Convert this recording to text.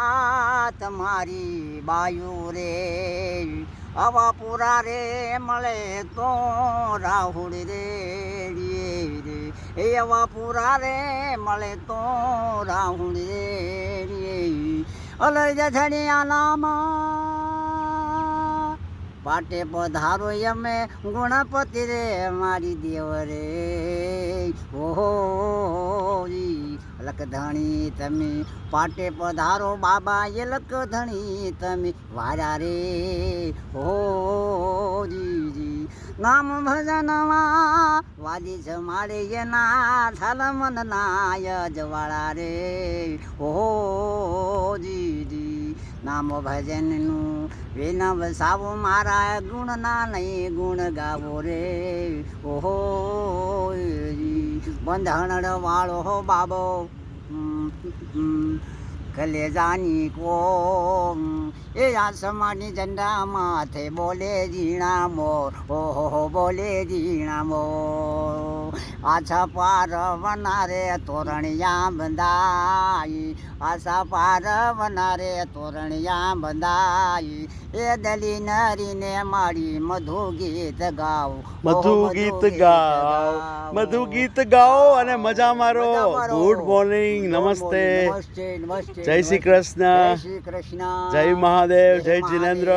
આ તમારી બાયુ રે. આવા પૂરા રે, મળે તો રાહુલ રે એ આવા પૂરા રે, મળે તો રાહુલ રે અલય જઠણિયાનામાં પાટે પધારો અમે ગુણપતિ રે, મારી દેવ રે. ઓહો લખધણી તમે પાટે પધારો બાબા એ લખધણી તમે વારા રે, હો જી જી નામ ભજનમાં વાદી જમાડે એના થાલ મન રે, હો જી જી નામ ભજનનું વિનવ સાવો મારા ગુણના નહીં ગુણ ગાવો રે ઓહો. બંધણ વાળો હો બાબો 嗯，嗯，嗯，嗯，隔离山，你讲。આસમાની ઝંડા માથે બોલે ઝીણા મોર ઓહો બોલે ઝીણા મોર. આછા પાર વનારે તોરણિયા બંધાઈ આશા પાર વનારે તોરણિયા બંધાઈ. એ દલી નરીને મારી મધુ ગીત ગાવ મધુ ગીત ગાઓ મધુ ગીત ગાઓ અને મજા મારો. ગુડ મોર્નિંગ નમસ્તે જય શ્રી જય કૃષ્ણ. શ્રી કૃષ્ણ. જય મહાદેવ. જય જિનેન્દ્ર.